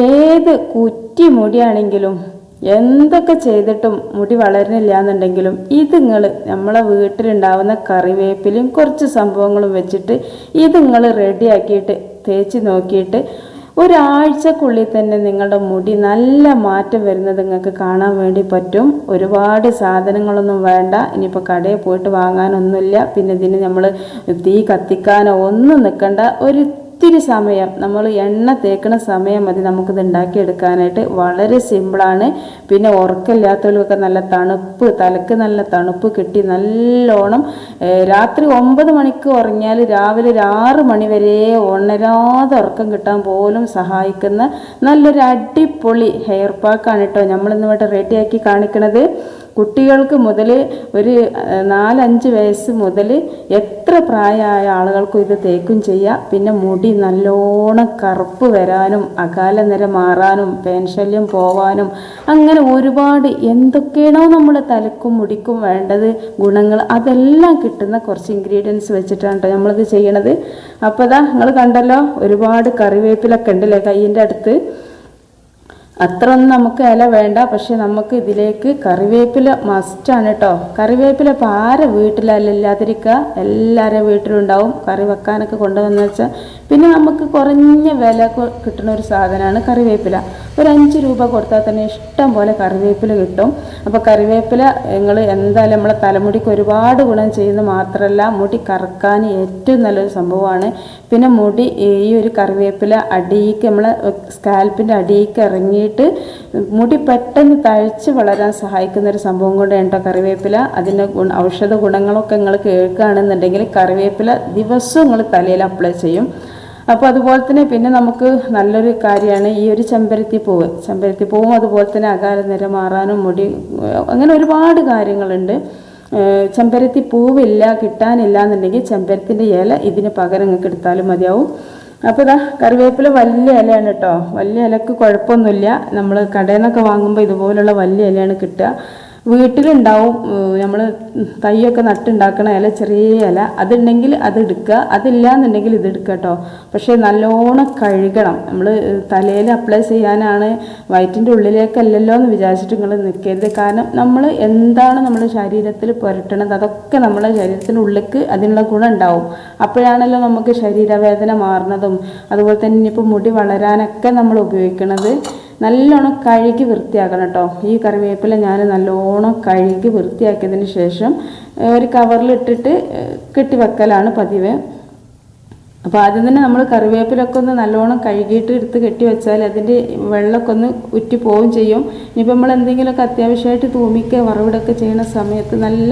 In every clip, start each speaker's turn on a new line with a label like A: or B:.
A: ഏത് കുറ്റി മുടിയാണെങ്കിലും എന്തൊക്കെ ചെയ്തിട്ടും മുടി വളരുന്നില്ല എന്നുണ്ടെങ്കിലും ഇത് നിങ്ങൾ നമ്മളെ വീട്ടിലുണ്ടാവുന്ന കറിവേപ്പിലും കുറച്ച് സംഭവങ്ങളും വെച്ചിട്ട് ഇത് നിങ്ങൾ റെഡിയാക്കിയിട്ട് തേച്ച് നോക്കിയിട്ട് ഒരാഴ്ചക്കുള്ളിൽ തന്നെ നിങ്ങളുടെ മുടി നല്ല മാറ്റം വരുന്നത് നിങ്ങൾക്ക് കാണാൻ വേണ്ടി പറ്റും. ഒരുപാട് സാധനങ്ങളൊന്നും വേണ്ട. ഇനിയിപ്പോൾ കടയിൽ പോയിട്ട് വാങ്ങാനൊന്നുമില്ല. പിന്നെ ഇതിന് നമ്മൾ തീ കത്തിക്കാനോ ഒന്നും നിൽക്കണ്ട ഒരു ഇത്തിരി സമയം നമ്മൾ എണ്ണ തേക്കുന്ന സമയം മതി നമുക്കിത് ഉണ്ടാക്കിയെടുക്കാനായിട്ട്. വളരെ സിമ്പിളാണ്. പിന്നെ ഉറക്കമില്ലാത്തവർക്കൊക്കെ നല്ല തണുപ്പ് തലക്ക് നല്ല തണുപ്പ് കിട്ടി നല്ലോണം. രാത്രി ഒമ്പത് മണിക്ക് ഉറങ്ങിയാൽ രാവിലെ ഒരു ആറ് മണി വരെ ഉണരാതെ ഉറക്കം കിട്ടാൻ പോലും സഹായിക്കുന്ന നല്ലൊരു അടിപൊളി ഹെയർ പാക്കാണ് കേട്ടോ. നമ്മളിന്ന് ഇവിടെ റെഡിയാക്കി കാണിക്കണത്. കുട്ടികൾക്ക് മുതൽ ഒരു നാലഞ്ച് വയസ്സ് മുതൽ എത്ര പ്രായമായ ആളുകൾക്കും ഇത് തേക്കും ചെയ്യാം. പിന്നെ മുടി നല്ലോണം കറുപ്പ് വരാനും അകാല നിര മാറാനും പേൻശല്യം പോവാനും അങ്ങനെ ഒരുപാട് എന്തൊക്കെയാണോ നമ്മൾ തലക്കും മുടിക്കും വേണ്ടത് ഗുണങ്ങൾ അതെല്ലാം കിട്ടുന്ന കുറച്ച് ഇൻഗ്രീഡിയൻസ് വെച്ചിട്ടാണ് കേട്ടോ നമ്മളിത് ചെയ്യണത്. അപ്പോൾ ഇതാ നിങ്ങൾ കണ്ടല്ലോ ഒരുപാട് കറിവേപ്പിലൊക്കെ ഉണ്ടല്ലേ കയ്യിന്റെ അടുത്ത്? അത്ര ഒന്നും നമുക്ക് ഇല വേണ്ട. പക്ഷെ നമുക്ക് ഇതിലേക്ക് കറിവേപ്പില മസ്റ്റാണ് കേട്ടോ കറിവേപ്പില ഇപ്പോൾ ആരെ വീട്ടിലല്ല ഇല്ലാതിരിക്കുക? വീട്ടിലുണ്ടാവും കറി വെക്കാനൊക്കെ കൊണ്ടുവന്നു വെച്ചാൽ പിന്നെ നമുക്ക് കുറഞ്ഞ വില കിട്ടുന്ന ഒരു സാധനമാണ് കറിവേപ്പില. ഒരു അഞ്ച് രൂപ കൊടുത്താൽ തന്നെ ഇഷ്ടം പോലെ കറിവേപ്പില കിട്ടും. അപ്പോൾ കറിവേപ്പില നിങ്ങൾ എന്തായാലും നമ്മളെ തലമുടിക്ക് ഒരുപാട് ഗുണം ചെയ്യുന്നത് മാത്രമല്ല മുടി കറക്കാൻ ഏറ്റവും നല്ലൊരു സംഭവമാണ്. പിന്നെ മുടി ഈ ഒരു കറിവേപ്പില അടിയിക്ക് നമ്മളെ സ്കാൽപ്പിന്റെ അടിയിക്ക് ഇറങ്ങിയിട്ട് മുടി പെട്ടെന്ന് തഴച്ച് വളരാൻ സഹായിക്കുന്ന ഒരു സംഭവം കൂടെ കേട്ടോ കറിവേപ്പില. അതിന്റെ ഗുണ ഔഷധ ഗുണങ്ങളൊക്കെ നിങ്ങൾ കേൾക്കുകയാണെന്നുണ്ടെങ്കിൽ കറിവേപ്പില ദിവസവും നിങ്ങൾ തലയിൽ അപ്ലൈ ചെയ്യും. അപ്പോൾ അതുപോലെ തന്നെ പിന്നെ നമുക്ക് നല്ലൊരു കാര്യമാണ് ഈ ഒരു ചെമ്പരത്തി പൂവ്. ചെമ്പരത്തി പൂവും അതുപോലെ തന്നെ അകാല നിര മാറാനും മുടി അങ്ങനെ ഒരുപാട് കാര്യങ്ങളുണ്ട്. ചെമ്പരത്തി പൂവില്ല കിട്ടാനില്ല എന്നുണ്ടെങ്കിൽ ചെമ്പരത്തിന്റെ ഇല ഇതിന് പകരം നിങ്ങൾക്ക് എടുത്താലും മതിയാവും. അപ്പോൾ ഇതാ കറിവേപ്പില വലിയ ഇലയാണ് കേട്ടോ. വലിയ ഇലക്ക് കുഴപ്പമൊന്നുമില്ല. നമ്മൾ കടയിൽ നിന്നൊക്കെ വാങ്ങുമ്പോൾ ഇതുപോലുള്ള വലിയ ഇലയാണ് കിട്ടുക. വീട്ടിലുണ്ടാവും നമ്മൾ തൈയൊക്കെ നട്ടുണ്ടാക്കണ ഇല ചെറിയ ഇല അതുണ്ടെങ്കിൽ അത് എടുക്കുക. അതില്ല എന്നുണ്ടെങ്കിൽ ഇത് എടുക്കുക കേട്ടോ. പക്ഷേ നല്ലോണം കഴുകണം. നമ്മൾ തലയിൽ അപ്ലൈ ചെയ്യാനാണ് വയറ്റിന്റെ ഉള്ളിലേക്കല്ലല്ലോ എന്ന് വിചാരിച്ചിട്ട് നിങ്ങൾ നിൽക്കരുത്. കാരണം നമ്മൾ എന്താണ് നമ്മുടെ ശരീരത്തിൽ പുരട്ടണത് അതൊക്കെ നമ്മുടെ ശരീരത്തിന്റെ ഉള്ളിലേക്ക് അതിനുള്ള ഗുണം ഉണ്ടാവും. അപ്പോഴാണല്ലോ നമുക്ക് ശരീരവേദന മാറുന്നതും. അതുപോലെ തന്നെ ഇനിയിപ്പോൾ മുടി വളരാനൊക്കെ നമ്മൾ ഉപയോഗിക്കുന്നത് നല്ലോണം കഴുകി വൃത്തിയാക്കണം കേട്ടോ. ഈ കറിവേപ്പില ഞാൻ നല്ലോണം കഴുകി വൃത്തിയാക്കിയതിന് ശേഷം ഒരു കവറിലിട്ടിട്ട് കെട്ടി വെക്കലാണ് പതിവ്. അപ്പോൾ ആദ്യം തന്നെ നമ്മൾ കറിവേപ്പിലൊക്കെ ഒന്ന് നല്ലോണം കഴുകിയിട്ട് എടുത്ത് കെട്ടി വെച്ചാൽ അതിന്റെ വെള്ളമൊക്കെ ഒന്ന് ഉറ്റി പോവുകയും ചെയ്യും. ഇനിയിപ്പോൾ നമ്മൾ എന്തെങ്കിലുമൊക്കെ അത്യാവശ്യമായിട്ട് തൂമിക്കുക വറവിടൊക്കെ ചെയ്യുന്ന സമയത്ത് നല്ല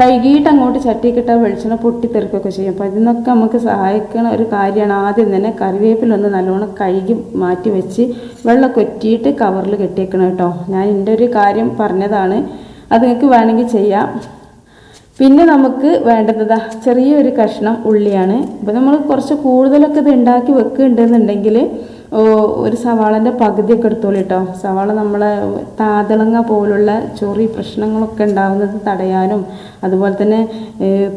A: കഴുകിയിട്ട് അങ്ങോട്ട് ചട്ടിക്കിട്ടാൽ വെളിച്ചെണ്ണ പൊട്ടിത്തെറിക്കുകയൊക്കെ ചെയ്യും. അപ്പോൾ ഇതിനൊക്കെ നമുക്ക് സഹായിക്കുന്ന ഒരു കാര്യമാണ് ആദ്യം തന്നെ കറിവേപ്പിലൊന്ന് നല്ലോണം കഴുകി മാറ്റി വെച്ച് വെള്ളം കൊറ്റിയിട്ട് കവറിൽ കെട്ടിയേക്കണം കേട്ടോ. ഞാൻ എന്റെ ഒരു കാര്യം പറഞ്ഞതാണ്. അത് നിങ്ങൾക്ക് വേണമെങ്കിൽ ചെയ്യാം. പിന്നെ നമുക്ക് വേണ്ടത് ചെറിയൊരു കഷ്ണം ഉള്ളിയാണ്. അപ്പോൾ നമ്മൾ കുറച്ച് കൂടുതലൊക്കെ ഇത് ഉണ്ടാക്കി വെക്കുന്നുണ്ടെന്നുണ്ടെങ്കിൽ ഒരു സവാളന്റെ പകുതിയൊക്കെ എടുത്തോളൂ കേട്ടോ സവാള നമ്മളെ താതളങ്ങ പോലുള്ള ചൊറി പ്രശ്നങ്ങളൊക്കെ ഉണ്ടാവുന്നത് തടയാനും അതുപോലെ തന്നെ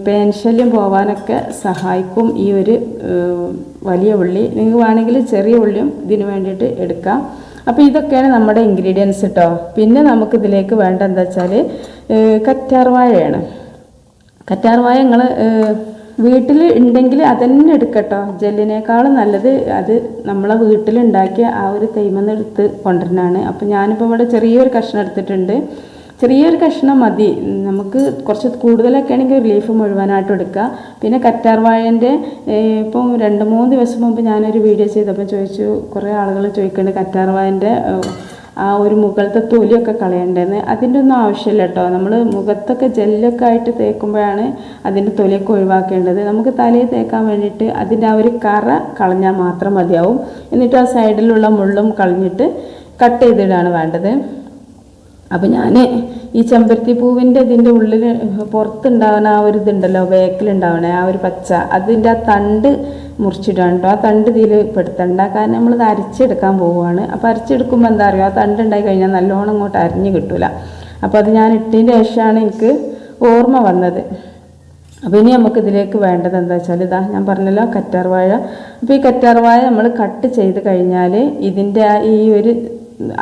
A: പേൻശല്യം പോവാനൊക്കെ സഹായിക്കും ഈ ഒരു വലിയ ഉള്ളി. നിങ്ങൾക്ക് വേണമെങ്കിൽ ചെറിയ ഉള്ളിയും ഇതിന് വേണ്ടിയിട്ട് എടുക്കാം. അപ്പോൾ ഇതൊക്കെയാണ് നമ്മുടെ ഇൻഗ്രീഡിയൻസ് കേട്ടോ പിന്നെ നമുക്ക് ഇതിലേക്ക് വേണ്ട എന്താ വെച്ചാൽ കറ്റാർവാഴയാണ്. കറ്റാർവാഴ നിങ്ങൾ വീട്ടിൽ ഉണ്ടെങ്കിൽ അതന്നെ എടുക്കട്ടോ. ജെല്ലിനേക്കാളും നല്ലത് അത് നമ്മളെ വീട്ടിലുണ്ടാക്കിയ ആ ഒരു തൈമെന്ന് എടുത്ത് കൊണ്ടുവരുന്നതാണ്. അപ്പോൾ ഞാനിപ്പോൾ ഇവിടെ ചെറിയൊരു കഷ്ണം എടുത്തിട്ടുണ്ട്. ചെറിയൊരു കഷ്ണം മതി. നമുക്ക് കുറച്ച് കൂടുതലൊക്കെ ആണെങ്കിൽ ഒരു ലീഫ് മുഴുവനായിട്ട് എടുക്കുക പിന്നെ കറ്റാർവാഴന്റെ ഇപ്പം രണ്ട് മൂന്ന് ദിവസം മുമ്പ് ഞാനൊരു വീഡിയോ ചെയ്തപ്പോൾ ചോദിച്ചു കുറേ ആളുകൾ ചോദിക്കുന്നുണ്ട് കറ്റാർവാഴന്റെ ആ ഒരു മുഖത്തെ തൊലിയൊക്കെ കളയേണ്ടതെന്ന് അതിന്റെ ഒന്നും ആവശ്യമില്ല കേട്ടോ. നമ്മൾ മുഖത്തൊക്കെ ജെല്ലൊക്കെ ആയിട്ട് തേക്കുമ്പോഴാണ് അതിന്റെ തൊലിയൊക്കെ ഒഴിവാക്കേണ്ടത്. നമുക്ക് തലയിൽ തേക്കാൻ വേണ്ടിയിട്ട് അതിന്റെ ആ ഒരു കറ കളഞ്ഞാൽ മാത്രം മതിയാവും. എന്നിട്ട് ആ സൈഡിലുള്ള മുള്ളും കളഞ്ഞിട്ട് കട്ട് ചെയ്തിടാണ് വേണ്ടത്. അപ്പം ഞാൻ ഈ ചെമ്പരത്തി പൂവിന്റെ ഇതിന്റെ ഉള്ളിൽ പുറത്തുണ്ടാവുന്ന ആ ഒരു ഇതുണ്ടല്ലോ ബാക്കിലുണ്ടാവണ ആ ഒരു പച്ച അതിന്റെ ആ തണ്ട് മുറിച്ചിടാണ് കേട്ടോ ആ തണ്ട് ഇതിൽ പെടുത്തണ്ട. കാരണം നമ്മളിത് അരച്ചെടുക്കാൻ പോവുകയാണ്. അപ്പോൾ അരച്ചെടുക്കുമ്പോൾ എന്താ പറയുക ആ തണ്ട് ഉണ്ടായി കഴിഞ്ഞാൽ നല്ലോണം ഇങ്ങോട്ട് അരിഞ്ഞ് കിട്ടില്ല അപ്പോൾ അത് ഞാൻ ഇട്ടതിന്റെ ശേഷമാണ് എനിക്ക് ഓർമ്മ വന്നത്. അപ്പോൾ ഇനി നമുക്ക് ഇതിലേക്ക് വേണ്ടത് എന്താ വെച്ചാൽ ഇതാ ഞാൻ പറഞ്ഞല്ലോ കറ്റാർവാഴ അപ്പോൾ ഈ കറ്റാർവാഴ നമ്മൾ കട്ട് ചെയ്ത് കഴിഞ്ഞാൽ ഇതിന്റെ ഈ ഒരു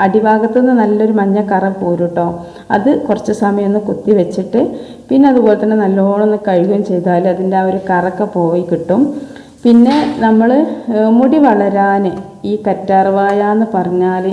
A: അടിഭാഗത്ത് നിന്ന് നല്ലൊരു മഞ്ഞ കറ പോരും കേട്ടോ. അത് കുറച്ച് സമയം ഒന്ന് കുത്തി വെച്ചിട്ട് പിന്നെ അതുപോലെ തന്നെ നല്ലോണം ഒന്ന് കഴുകുകയും ചെയ്താൽ അതിന്റെ ആ ഒരു കറൊക്കെ പോയി കിട്ടും. പിന്നെ നമ്മൾ മുടി വളരാൻ ഈ കറ്റാർവായ എന്ന് പറഞ്ഞാൽ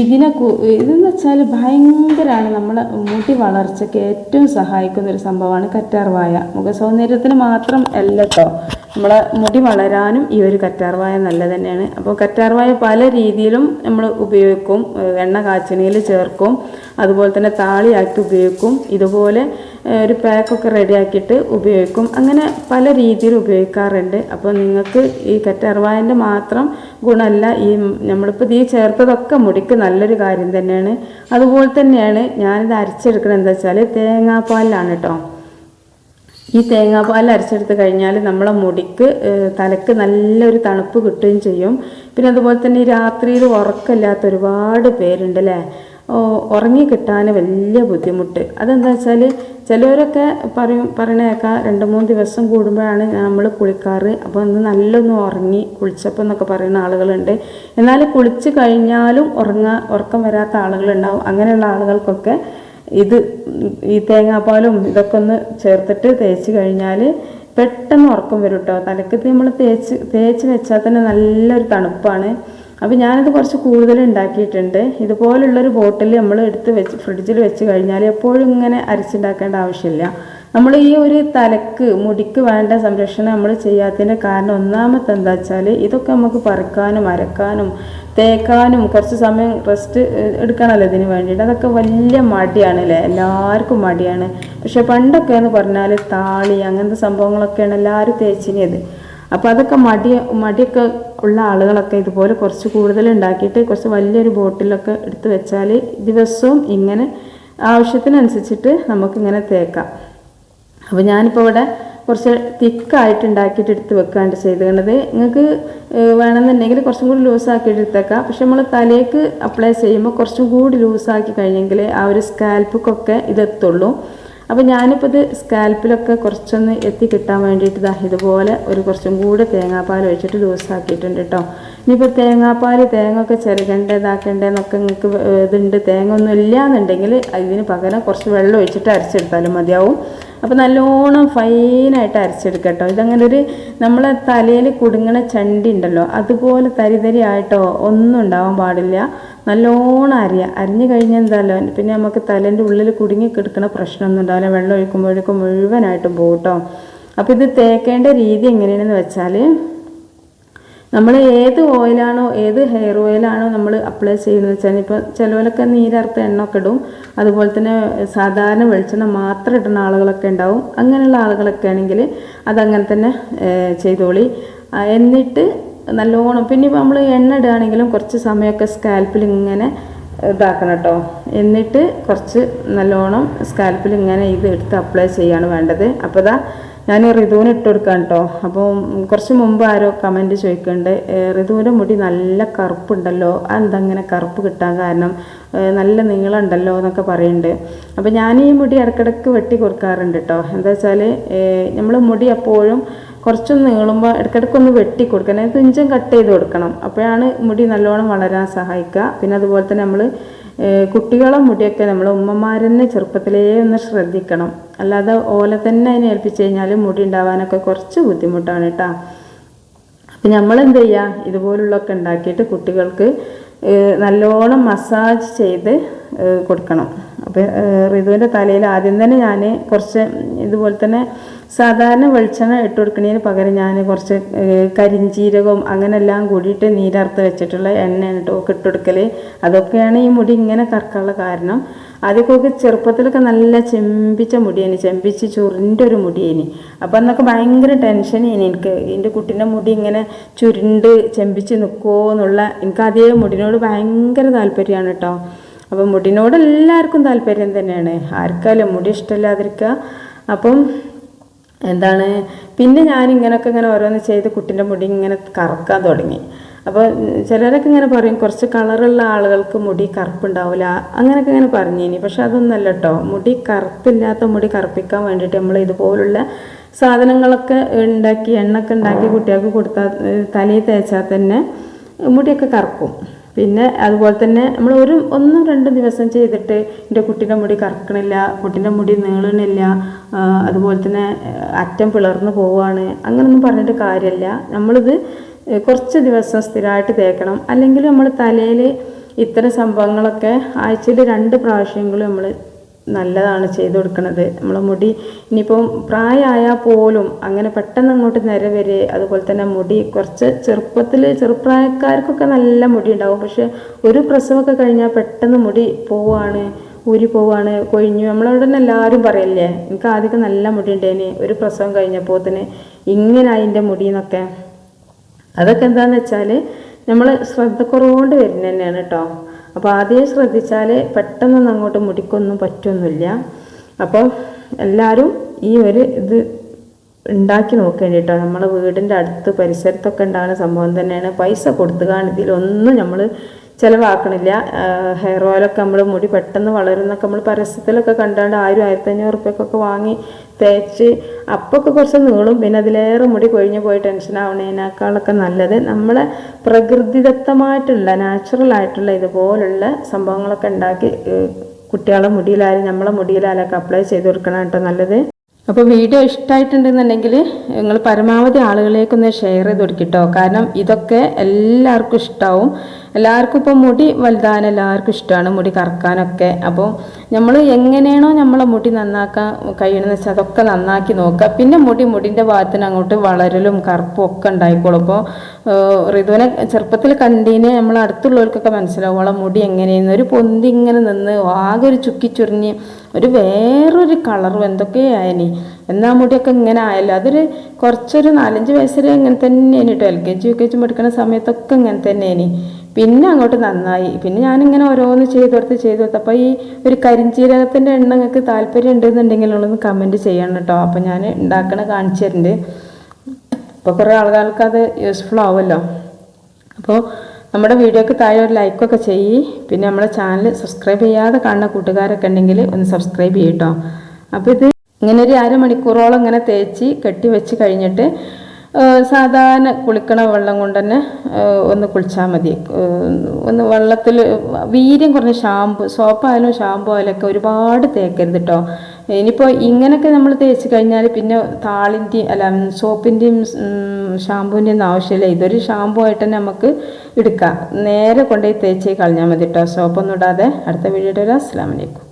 A: ഇതിനെ ഇതെന്ന് വെച്ചാൽ ഭയങ്കരമാണ് നമ്മളെ മുടി വളർച്ചയ്ക്ക് ഏറ്റവും സഹായിക്കുന്ന ഒരു സംഭവമാണ് കറ്റാർവാഴ മുഖസൗന്ദര്യത്തിന് മാത്രം അല്ലട്ടോ. നമ്മളെ മുടി വളരാനും ഈ ഒരു കറ്റാർവായ നല്ല തന്നെയാണ് അപ്പോൾ കറ്റാർവായ പല രീതിയിലും നമ്മൾ ഉപയോഗിക്കും. എണ്ണ കാച്ചണിയിൽ ചേർക്കും. അതുപോലെ തന്നെ താളിയാക്കി ഉപയോഗിക്കും. ഇതുപോലെ ഒരു പാക്കൊക്കെ റെഡിയാക്കിയിട്ട് ഉപയോഗിക്കും. അങ്ങനെ പല രീതിയിൽ ഉപയോഗിക്കാറുണ്ട്. അപ്പോൾ നിങ്ങൾക്ക് ഈ കറ്റാർവായന്റെ മാത്രം ഗുണമല്ല ഈ നമ്മളിപ്പോൾ ഈ ചേർത്തതൊക്കെ മുടിക്ക് നല്ലൊരു കാര്യം തന്നെയാണ്. അതുപോലെ തന്നെയാണ് ഞാനിത് അരച്ചെടുക്കുന്നത് എന്താ വെച്ചാൽ തേങ്ങാപ്പാലിലാണ് കേട്ടോ. ഈ തേങ്ങാപ്പാൽ അരച്ചെടുത്ത് കഴിഞ്ഞാൽ നമ്മളെ മുടിക്ക് തലക്ക് നല്ലൊരു തണുപ്പ് കിട്ടുകയും ചെയ്യും. പിന്നെ അതുപോലെ തന്നെ രാത്രിയിൽ ഉറക്കമില്ലാത്ത ഒരുപാട് പേരുണ്ട് അല്ലേ ഉറങ്ങി കിട്ടാൻ വലിയ ബുദ്ധിമുട്ട്. അതെന്താ വെച്ചാൽ ചിലവരൊക്കെ പറയും പറയണേക്കാം രണ്ട് മൂന്ന് ദിവസം കൂടുമ്പോഴാണ് നമ്മൾ കുളിക്കാറ്. അപ്പോൾ ഒന്ന് നല്ലൊന്ന് ഉറങ്ങി കുളിച്ചപ്പോൾ എന്നൊക്കെ പറയുന്ന ആളുകളുണ്ട്. എന്നാൽ കുളിച്ച് കഴിഞ്ഞാലും ഉറങ്ങാ ഉറക്കം വരാത്ത ആളുകളുണ്ടാവും. അങ്ങനെയുള്ള ആളുകൾക്കൊക്കെ ഇത് ഈ തേങ്ങാപ്പാലും ഇതൊക്കെ ഒന്ന് ചേർത്തിട്ട് തേച്ച് കഴിഞ്ഞാൽ പെട്ടെന്ന് ഉറക്കം വരും കേട്ടോ തലക്കത്ത് നമ്മൾ തേച്ച് തേച്ച് വെച്ചാൽ തന്നെ നല്ലൊരു തണുപ്പാണ്. അപ്പോൾ ഞാനിത് കുറച്ച് കൂടുതൽ ഉണ്ടാക്കിയിട്ടുണ്ട് ഇതുപോലുള്ളൊരു ബോട്ടിൽ നമ്മൾ എടുത്ത് വെച്ച് ഫ്രിഡ്ജിൽ വെച്ച് കഴിഞ്ഞാൽ എപ്പോഴും ഇങ്ങനെ അരച്ചുണ്ടാക്കേണ്ട ആവശ്യമില്ല. നമ്മൾ ഈ ഒരു തലക്ക് മുടിക്ക് വേണ്ട സംരക്ഷണം നമ്മൾ ചെയ്യാത്തതിന്റെ കാരണം ഒന്നാമത്തെ എന്താ വെച്ചാൽ ഇതൊക്കെ നമുക്ക് പറക്കാനും അരക്കാനും തേക്കാനും കുറച്ച് സമയം റെസ്റ്റ് എടുക്കണമല്ലോ ഇതിന് വേണ്ടിയിട്ട്. അതൊക്കെ വലിയ മടിയാണ് അല്ലേ എല്ലാവർക്കും മടിയാണ്. പക്ഷെ പണ്ടൊക്കെ എന്ന് പറഞ്ഞാൽ താളി അങ്ങനത്തെ സംഭവങ്ങളൊക്കെയാണ് എല്ലാവരും തേച്ചിനിയത് അപ്പോൾ അതൊക്കെ മടി മടിയൊക്കെ ഉള്ള ആളുകളൊക്കെ ഇതുപോലെ കുറച്ച് കൂടുതൽ ഉണ്ടാക്കിയിട്ട് കുറച്ച് വലിയൊരു ബോട്ടിലൊക്കെ എടുത്ത് വെച്ചാൽ ദിവസവും ഇങ്ങനെ ആവശ്യത്തിനനുസരിച്ചിട്ട് നമുക്കിങ്ങനെ തേക്കാം. അപ്പോൾ ഞാനിപ്പോൾ ഇവിടെ കുറച്ച് തിക്കായിട്ട് ഉണ്ടാക്കിയിട്ട് എടുത്ത് വെക്കാണ്ട് ചെയ്തുകൊണ്ടത് നിങ്ങൾക്ക് വേണമെന്നുണ്ടെങ്കിൽ കുറച്ചും കൂടി ലൂസാക്കിയിട്ട് എടുത്തേക്കാം. പക്ഷെ നമ്മൾ തലേക്ക് അപ്ലൈ ചെയ്യുമ്പോൾ കുറച്ചും കൂടി ലൂസാക്കി കഴിഞ്ഞെങ്കിൽ ആ ഒരു സ്കാൽപ്പൊക്കെ ഇതെത്തുള്ളൂ. അപ്പോൾ ഞാനിപ്പോൾ ഇത് സ്കാൽപ്പിലൊക്കെ കുറച്ചൊന്ന് എത്തി കിട്ടാൻ വേണ്ടിയിട്ട് ഇതാ ഇതുപോലെ ഒരു കുറച്ചും കൂടെ തേങ്ങാപ്പാൽ ഒഴിച്ചിട്ട് ലൂസാക്കിയിട്ടുണ്ട് കേട്ടോ ഇനിയിപ്പോൾ തേങ്ങാപ്പാൽ തേങ്ങ ഒക്കെ ചിരകണ്ട ഇതാക്കണ്ടേന്നൊക്കെ നിങ്ങൾക്ക് ഇതുണ്ട്. തേങ്ങ ഒന്നും ഇല്ല എന്നുണ്ടെങ്കിൽ ഇതിന് പകരം കുറച്ച് വെള്ളം ഒഴിച്ചിട്ട് അരച്ചെടുത്താലും മതിയാവും. അപ്പോൾ നല്ലോണം ഫൈനായിട്ട് അരച്ചെടുക്കട്ടോ ഇതങ്ങനെ ഒരു നമ്മളെ തലയിൽ കുടുങ്ങണ ചണ്ടി ഉണ്ടല്ലോ അതുപോലെ തരി തരി ആയിട്ടോ ഒന്നും ഉണ്ടാവാൻ പാടില്ല. നല്ലോണം അരിയ. അരിഞ്ഞു കഴിഞ്ഞാൽ എന്തായാലോ പിന്നെ നമുക്ക് തലേന്റെ ഉള്ളിൽ കുടുങ്ങി കിടക്കുന്ന പ്രശ്നമൊന്നും ഉണ്ടാവില്ല. വെള്ളം ഒഴിക്കുമ്പോഴേക്കും മുഴുവനായിട്ടും പോകട്ടോ കേട്ടോ അപ്പോൾ ഇത് തേക്കേണ്ട രീതി എങ്ങനെയാണെന്ന് വെച്ചാൽ നമ്മൾ ഏത് ഓയിലാണോ ഏത് ഹെയർ ഓയിലാണോ നമ്മൾ അപ്ലൈ ചെയ്യുന്നത് വെച്ചാൽ ഇപ്പോൾ ചിലവരൊക്കെ നീരർത്ത എണ്ണ ഒക്കെ ഇടും. അതുപോലെ തന്നെ സാധാരണ വെളിച്ചെണ്ണ മാത്രം ഇടുന്ന ആളുകളൊക്കെ ഉണ്ടാവും. അങ്ങനെയുള്ള ആളുകളൊക്കെ ആണെങ്കിൽ അതങ്ങനെ തന്നെ ചെയ്തോളി. എന്നിട്ട് നല്ലോണം പിന്നെ ഇപ്പോൾ നമ്മൾ എണ്ണ ഇടുകയാണെങ്കിലും കുറച്ച് സമയമൊക്കെ സ്കാൽപ്പിൽ ഇങ്ങനെ ഇതാക്കണം കേട്ടോ. എന്നിട്ട് കുറച്ച് നല്ലോണം സ്കാൽപ്പിൽ ഇങ്ങനെ ഇത് എടുത്ത് അപ്ലൈ ചെയ്യാണ് വേണ്ടത്. അപ്പോൾ ഇതാ ഞാൻ ഋതുവിന് ഇട്ട് കൊടുക്കാം കേട്ടോ അപ്പോൾ കുറച്ച് മുമ്പ് ആരോ കമന്റ് ചോദിക്കുന്നുണ്ട് ഋതുവിന്റെ മുടി നല്ല കറുപ്പുണ്ടല്ലോ അതെന്തങ്ങനെ കറുപ്പ് കിട്ടാൻ കാരണം നല്ല നീളമുണ്ടല്ലോ എന്നൊക്കെ പറയുന്നുണ്ട്. അപ്പോൾ ഞാൻ ഈ മുടി ഇടയ്ക്കിടയ്ക്ക് വെട്ടി കൊടുക്കാറുണ്ട് കേട്ടോ എന്താ വെച്ചാൽ നമ്മൾ മുടി എപ്പോഴും കുറച്ചൊന്ന് നീളുമ്പോൾ ഇടയ്ക്കിടയ്ക്കൊന്ന് വെട്ടി കൊടുക്കണം. തുഞ്ചം കട്ട് ചെയ്ത് കൊടുക്കണം. അപ്പോഴാണ് മുടി നല്ലോണം വളരാൻ സഹായിക്കുക. പിന്നെ അതുപോലെ തന്നെ നമ്മൾ കുട്ടികളെ മുടിയൊക്കെ നമ്മൾ ഉമ്മമാരെന്നെ ചെറുപ്പത്തിലേ ഒന്ന് ശ്രദ്ധിക്കണം. അല്ലാതെ ഓല തന്നെ അതിനെ ഏൽപ്പിച്ചു കഴിഞ്ഞാൽ മുടി ഉണ്ടാവാനൊക്കെ കുറച്ച് ബുദ്ധിമുട്ടാണ് കേട്ടോ. അപ്പം നമ്മൾ എന്ത് ചെയ്യുക ഇതുപോലുള്ളൊക്കെ ഉണ്ടാക്കിയിട്ട് കുട്ടികൾക്ക് നല്ലോണം മസാജ് ചെയ്ത് കൊടുക്കണം. അപ്പോൾ ഋതുവിന്റെ തലയിൽ ആദ്യം തന്നെ ഞാൻ കുറച്ച് ഇതുപോലെ തന്നെ സാധാരണ വെളിച്ചെണ്ണ ഇട്ട് കൊടുക്കുന്നതിന് പകരം ഞാൻ കുറച്ച് കരിഞ്ചീരകവും അങ്ങനെ അങ്ങനെല്ലാം കൂടിയിട്ട് നീരർത്ത് വെച്ചിട്ടുള്ള എണ്ണയാണ് ഒക്കെ ഇട്ട് കൊടുക്കൽ അതൊക്കെയാണ് ഈ മുടി ഇങ്ങനെ കറക്കാനുള്ള കാരണം. ആദ്യമൊക്കെ ചെറുപ്പത്തിലൊക്കെ നല്ല ചെമ്പിച്ച മുടിയേനി ചെമ്പിച്ച് ചുരുണ്ട ഒരു മുടിയേനി. അപ്പം അന്നൊക്കെ ഭയങ്കര ടെൻഷനേനി എനിക്ക്. എന്റെ കുട്ടീന്റെ മുടി ഇങ്ങനെ ചുരുണ്ട് ചെമ്പിച്ച് നിൽക്കുമോ എന്നുള്ള എനിക്ക് അതേ മുടിനോട് ഭയങ്കര താല്പര്യമാണ് കേട്ടോ അപ്പം മുടിനോട് എല്ലാവർക്കും താല്പര്യം തന്നെയാണ്. ആർക്കാലും മുടി ഇഷ്ടമില്ലാതിരിക്കുക. അപ്പം എന്താണ്? പിന്നെ ഞാൻ ഇങ്ങനെ ഓരോന്ന് ചെയ്ത് കുട്ടിന്റെ മുടി ഇങ്ങനെ കറക്കാൻ തുടങ്ങി. അപ്പോൾ ചിലരൊക്കെ ഇങ്ങനെ പറയും കുറച്ച് കളറുള്ള ആളുകൾക്ക് മുടി കറുപ്പുണ്ടാവില്ല അങ്ങനെയൊക്കെ ഇങ്ങനെ പറഞ്ഞു ഇനി പക്ഷെ അതൊന്നല്ല കേട്ടോ മുടി കറുപ്പില്ലാത്ത മുടി കറുപ്പിക്കാൻ വേണ്ടിയിട്ട് നമ്മൾ ഇതുപോലുള്ള സാധനങ്ങളൊക്കെ ഉണ്ടാക്കി എണ്ണൊക്കെ ഉണ്ടാക്കി കുട്ടികൾക്ക് കൊടുത്താൽ തലയിൽ തേച്ചാൽ തന്നെ മുടിയൊക്കെ കറക്കും. പിന്നെ അതുപോലെ തന്നെ നമ്മൾ ഒരു ഒന്നും രണ്ടും ദിവസം ചെയ്തിട്ട് എന്റെ കുട്ടീന്റെ മുടി കറക്കണില്ല കുട്ടീന്റെ മുടി നീളണില്ല അതുപോലെ തന്നെ അറ്റം പിളർന്നു പോവുകയാണ് അങ്ങനൊന്നും പറഞ്ഞിട്ട് കാര്യമില്ല നമ്മളിത് കുറച്ച് ദിവസം സ്ഥിരമായിട്ട് തേക്കണം. അല്ലെങ്കിൽ നമ്മൾ തലയിൽ ഇത്തരം സംഭവങ്ങളൊക്കെ ആഴ്ചയിൽ രണ്ട് പ്രാവശ്യമെങ്കിലും നമ്മൾ നല്ലതാണ് ചെയ്തു കൊടുക്കുന്നത് നമ്മളെ മുടി ഇനിയിപ്പം പ്രായമായാൽ പോലും അങ്ങനെ പെട്ടെന്ന് അങ്ങോട്ട് നിര വരെ അതുപോലെ തന്നെ മുടി കുറച്ച് ചെറുപ്പത്തിൽ ചെറുപ്രായക്കാർക്കൊക്കെ നല്ല മുടി ഉണ്ടാവും. പക്ഷെ ഒരു പ്രസവമൊക്കെ കഴിഞ്ഞാൽ പെട്ടെന്ന് മുടി പോവാണ് ഊരി പോവാണ് കൊഴിഞ്ഞു. നമ്മളവിടെ തന്നെ എല്ലാവരും പറയല്ലേ എനിക്ക് ആദ്യമൊക്കെ നല്ല മുടി ഉണ്ടേന് ഒരു പ്രസവം കഴിഞ്ഞപ്പോൾ തന്നെ ഇങ്ങനെ അതിന്റെ മുടി എന്നൊക്കെ. അതൊക്കെ എന്താണെന്ന് വെച്ചാൽ നമ്മൾ ശ്രദ്ധക്കുറവുകൊണ്ട് വരുന്നത് തന്നെയാണ് കേട്ടോ. അപ്പോൾ ആദ്യം ശ്രദ്ധിച്ചാൽ പെട്ടെന്നൊന്നും അങ്ങോട്ട് മുടിക്കൊന്നും പറ്റൊന്നുമില്ല. അപ്പോൾ എല്ലാവരും ഈ ഒരു ഇത് ഉണ്ടാക്കി നോക്കേണ്ടി കേട്ടോ. നമ്മളെ വീടിന്റെ അടുത്ത് പരിസരത്തൊക്കെ ഉണ്ടാകുന്ന സംഭവം തന്നെയാണ്. പൈസ കൊടുത്തുകാണ് ഇതിലൊന്നും നമ്മൾ ചിലവാക്കണില്ല. ഹെയർ ഓയിലൊക്കെ നമ്മൾ മുടി പെട്ടെന്ന് വളരുന്നൊക്കെ നമ്മൾ പരസ്യത്തിലൊക്കെ കണ്ടാണ്ട് ആയിരം ആയിരത്തഞ്ഞൂറ് റുപ്യക്കൊക്കെ വാങ്ങി തേച്ച് അപ്പൊക്കെ കുറച്ച് നീളും. പിന്നെ അതിലേറെ മുടി കൊഴിഞ്ഞു പോയി ടെൻഷൻ ആവണേനേക്കാളൊക്കെ നല്ലത് നമ്മളെ പ്രകൃതിദത്തമായിട്ടുള്ള നാച്ചുറൽ ആയിട്ടുള്ള ഇതുപോലുള്ള സംഭവങ്ങളൊക്കെ ഉണ്ടാക്കി കുട്ടികളെ മുടിയിലായാലും നമ്മളെ മുടിയിലായാലൊക്കെ അപ്ലൈ ചെയ്ത് കൊടുക്കണം കേട്ടോ നല്ലത്. അപ്പോൾ വീഡിയോ ഇഷ്ടമായിട്ടുണ്ടെന്നുണ്ടെങ്കിൽ നിങ്ങൾ പരമാവധി ആളുകളിലേക്കൊന്ന് ഷെയർ ചെയ്ത് കൊടുക്കട്ടോ കാരണം ഇതൊക്കെ എല്ലാവർക്കും ഇഷ്ടമാവും എല്ലാവർക്കും ഇപ്പോൾ മുടി വലുതാൻ എല്ലാവർക്കും ഇഷ്ടമാണ് മുടി കറക്കാനൊക്കെ. അപ്പോൾ നമ്മൾ എങ്ങനെയാണോ നമ്മളെ മുടി നന്നാക്കാൻ കഴിയണമെന്ന് വെച്ചാൽ അതൊക്കെ നന്നാക്കി നോക്കുക. പിന്നെ മുടി മുടിന്റെ ഭാഗത്തിന് അങ്ങോട്ട് വളരലും കറുപ്പും ഒക്കെ ഉണ്ടായിക്കോളും. അപ്പോൾ ഋതുവിനെ ചെറുപ്പത്തിൽ കണ്ടീനെ നമ്മൾ അടുത്തുള്ളവർക്കൊക്കെ മനസ്സിലാവും മുടി എങ്ങനെയെന്ന്. ഒരു പൊന്തി ഇങ്ങനെ നിന്ന് ആകെ ഒരു ചുക്കി ചുരിഞ്ഞ് ഒരു വേറൊരു കളറും എന്തൊക്കെയായനി എന്നാ മുടിയൊക്കെ ഇങ്ങനെ ആയല്ലോ. അതൊരു കുറച്ചൊരു നാലഞ്ച് വയസ്സിൽ ഇങ്ങനെ തന്നെയാണ് കേട്ടോ L K G U K G പഠിക്കുന്ന സമയത്തൊക്കെ ഇങ്ങനെ തന്നെയാണ് പിന്നെ അങ്ങോട്ട് നന്നായി. പിന്നെ ഞാനിങ്ങനെ ഓരോന്ന് ചെയ്ത് കൊടുത്ത് ചെയ്ത് കൊടുത്ത് അപ്പോൾ ഈ ഒരു കരിഞ്ചീരകത്തിന്റെ എണ്ണ നിങ്ങൾക്ക് താല്പര്യം ഉണ്ടെന്നുണ്ടെങ്കിൽ നിങ്ങളൊന്ന് കമന്റ് ചെയ്യണം കേട്ടോ അപ്പോൾ ഞാൻ ഉണ്ടാക്കണ കാണിച്ചു തരുന്നുണ്ട് അപ്പോൾ കുറേ ആളുകൾക്ക് അത് യൂസ്ഫുൾ ആവുമല്ലോ. അപ്പോൾ നമ്മുടെ വീഡിയോക്ക് താഴെ ഒരു ലൈക്കൊക്കെ ചെയ്യി. പിന്നെ നമ്മുടെ ചാനൽ സബ്സ്ക്രൈബ് ചെയ്യാതെ കാണുന്ന കൂട്ടുകാരൊക്കെ ഉണ്ടെങ്കിൽ ഒന്ന് സബ്സ്ക്രൈബ് ചെയ്യട്ടോ അപ്പോൾ ഇത് ഇങ്ങനെ ഒരു അരമണിക്കൂറോളം ഇങ്ങനെ തേച്ച് കെട്ടി വെച്ച് കഴിഞ്ഞിട്ട് സാധാരണ കുളിക്കണ വെള്ളം കൊണ്ട് തന്നെ ഒന്ന് കുളിച്ചാൽ മതി. ഒന്ന് വെള്ളത്തിൽ വീര്യം കുറഞ്ഞ ഷാമ്പു സോപ്പായാലും ഷാമ്പു ഒക്കെ ഒരുപാട് തേക്കരുത് കേട്ടോ ഇനിയിപ്പോൾ ഇങ്ങനെയൊക്കെ നമ്മൾ തേച്ച് കഴിഞ്ഞാൽ പിന്നെ താളിന്റെയും അല്ല സോപ്പിന്റെയും ഷാമ്പൂവിന്റെയും ഒന്നും ആവശ്യമില്ല. ഇതൊരു ഷാമ്പു ആയിട്ട് തന്നെ നമുക്ക് എടുക്കാം. നേരെ കൊണ്ടുപോയി തേച്ച് കളഞ്ഞാൽ മതി കേട്ടോ സോപ്പൊന്നും ഇടാതെ. അടുത്ത വീഡിയോയിൽ അസ്സാം വലൈക്കും